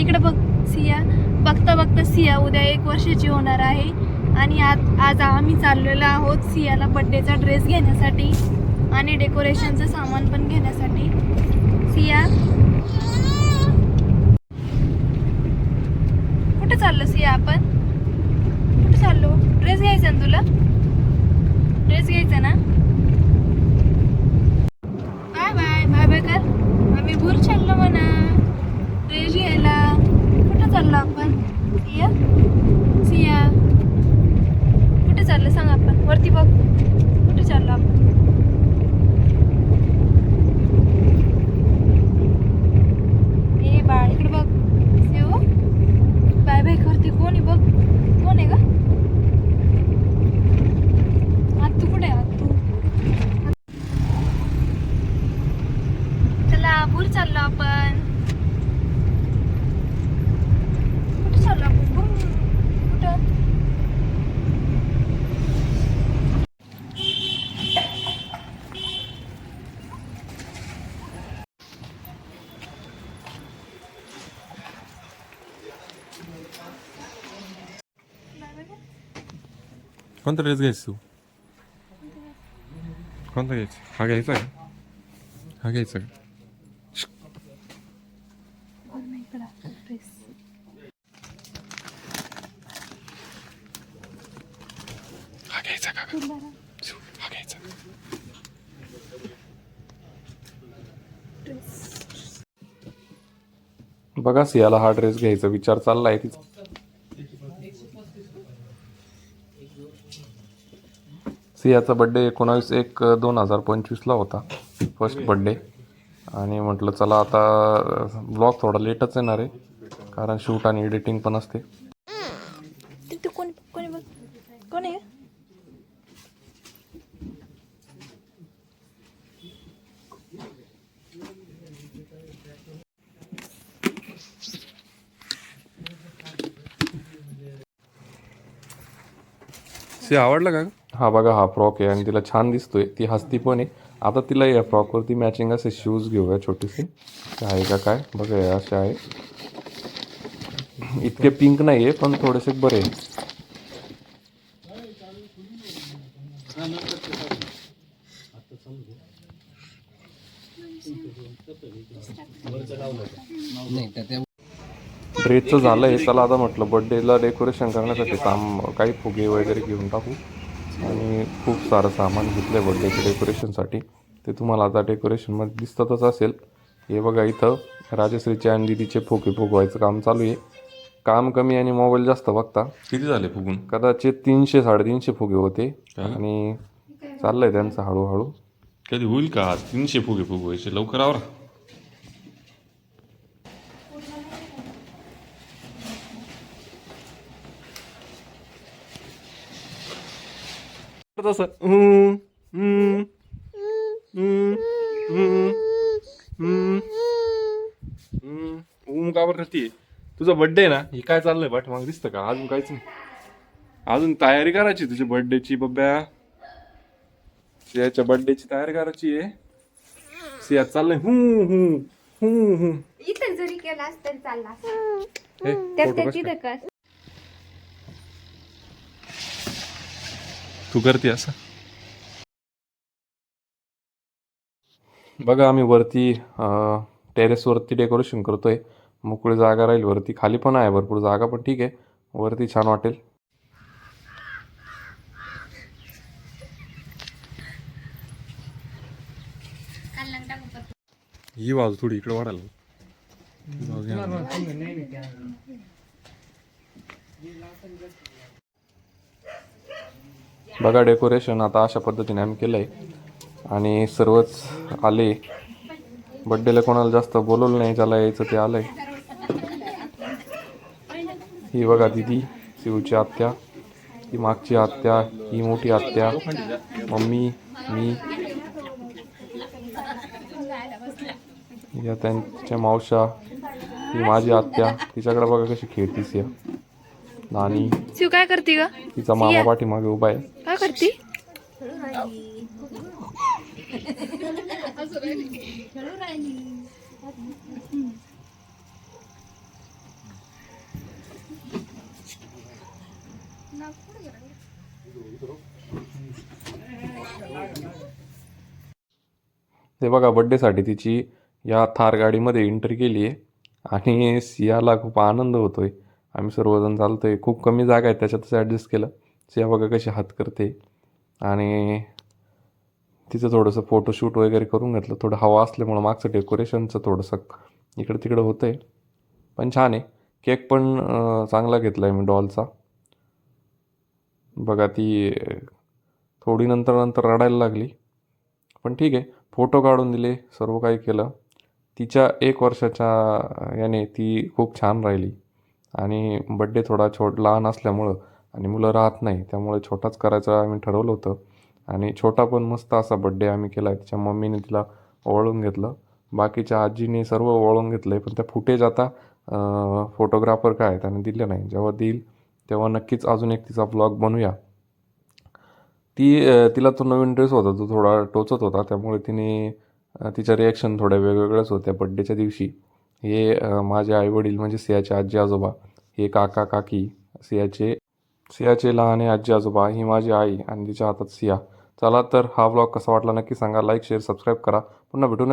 इकडे बघ सिया. बघता बघता सिया उद्या एक वर्षाची होणार आहे. आणि आज आज आम्ही चाललेलो आहोत सियाला बड्डेचा ड्रेस घेण्यासाठी आणि डेकोरेशनचं सामान पण घेण्यासाठी. सिया. कुठे चाललो सिया आपण? कुठे चाललो? ड्रेस घ्यायचा ना तुला? ड्रेस घ्यायचा ना? बाय बाय बाय बाय कर. आम्ही भूर चाललो म्हणा ड्रेस घ्यायला कुठं चाललो आपण सिया सिया कुठे चाललं सांग आपण? वरती बघ. कुठे चाललो आपण ए बाळ इकडे बघ शिव बाय बाय करते कोण आहे बघ कोण आहे का आत्तू कुठे आहे आत्तू चला भूर चाललो आपण कुठे चाललो आपण भूर कुठं कोणता ड्रेस घ्यायचा तू कोणता घ्यायचा हा घ्यायचा का हा घ्यायचा का हा घ्यायचा का ग? शिव, हा घ्यायचा बघा सियाला हा ड्रेस घ्यायचा विचार चाललाय. तिचा सियाचा बड्डे एकोणावीस एक दोन हजार पंचवीसला होता. फर्स्ट बड्डे आणि म्हटलं चला आता ब्लॉग थोडा लेटच येणार आहे. कारण शूट आणि एडिटिंग पण असते. आवडला का? हा बघा हा फ्रॉक आहे आणि तिला छान दिसतोय. ती हसती पण आहे. आता तिला या फ्रॉकवरती मॅचिंग असे शूज घेऊया छोटेसे. ते आहे का काय? बघा असे आहे. इतके पिंक नाही आहे पण थोडेसे बरे आहे ड्रेसचं झालं आहे चला आता म्हटलं बड्डेला डेकोरेशन करण्यासाठी साम काही फुगे वगैरे घेऊन टाकू. आणि खूप सारं सामान घेतलं आहे बड्डेच्या डेकोरेशनसाठी. ते तुम्हाला आता डेकोरेशनमध्ये दिसतातच असेल. हे बघा इथं राजश्रीचे आणि दिदीचे फुगे फुगवायचं काम चालू आहे. काम कमी आणि मोबाईल जास्त बघता. किती झाले फुगून? कदाचित तीनशे साडेतीनशे फुगे होते. आणि चाललंय त्यांचं हळूहळू. कधी होईल का तीनशे फुगे फुगवायचे? लवकर आवरा. तसं हम्म, हम्म, हम्म, हम्म, हम्म, हम्म. ऊम का बरं करते तुझा बर्थडे ना? हे काय चाललंय? बट मग दिसतं का? अजून काहीच नाही. अजून तयारी करायची तुझ्या बर्थडेची बब्या सियाच्या बर्थडेची तयारी करायची आहे. सिया चाललंय. हम्म हम्म हम्म हम्म इथं जरी केलास तरी चालला. हे, त्यात कर. तू करते असं? बघा आम्ही वरती टेरेसवरती डेकोरेशन करतोय. मोकळी जागा राहील वरती. खाली पण आहे भरपूर जागा पण ठीक आहे. वरती छान वाटेल. ही बाजू थोडी इकडे वाढायला ही. बघा डेकोरेशन आता अशा पद्धतीने आम्ही केलं आहे आणि सर्वच आले. बड्डेला कोणाला जास्त बोलवलं नाही ज्याला यायचं ते आलंय. ही बघा दिदी शिवची आत्या ही मागची आत्या ही मोठी आत्या मम्मी मी. या त्यांच्या मावशा ही माझी आत्या. तिच्याकडे बघा कशी खेळतीस या. नानी. शिव काय करते ग? तिचा मामा पाठीमागे उभा आहे. काय करते? ते बघा बड्डेसाठी तिची या थार गाडीमध्ये एंट्री केली आहे आणि सियाला खूप आनंद होतोय. आम्ही सर्वजण चालतोय. खूप कमी जागा आहे त्याच्यातच ॲडजस्ट केलं. सिया बघा कशी हात करते. आणि तिचं थोडंसं फोटोशूट वगैरे करून घेतलं. थोडं हवा असल्यामुळं मागचं डेकोरेशनचं थोडंसं इकडं तिकडं होतं आहे पण छान आहे. केक पण चांगला घेतला आहे मी डॉलचा बघा ती थोडी नंतर नंतर रडायला लागली. पण ठीक आहे. फोटो काढून दिले. सर्व काही केलं. तिच्या एक वर्षाच्या याने ती खूप छान राहिली. आणि बड्डे थोडा छोट लहान असल्यामुळं आणि मुलं राहत नाही त्यामुळे छोटाच करायचा आम्ही ठरवलं होतं. आणि छोटा पण मस्त असा बड्डे आम्ही केला तिच्या मम्मीने तिला ओवाळून घेतलं. बाकीच्या आजीने सर्व ओवाळून घेतलं आहे पण त्या फुटेज आता फोटोग्राफर काय त्याने दिले नाही. जेव्हा देईल तेव्हा नक्कीच अजून एक तिचा ब्लॉग बनवूया. ती तिला तो नवीन ड्रेस होता तो थोडा टोचत होता त्यामुळे तिने तिच्या रिॲक्शन थोड्या वेगवेगळ्याच होत्या बड्डेच्या दिवशी. हे माझे आईवडील म्हणजे सियाचे आजी आजोबा हे काका काकी सियाचे सियाचे लहाने आजी आजोबा ही माझी आई आणि तिच्या हातात सिया. चला तर हा ब्लॉग कसा वाटला नक्की सांगा. लाईक शेअर सबस्क्राईब करा. पुन्हा भेटू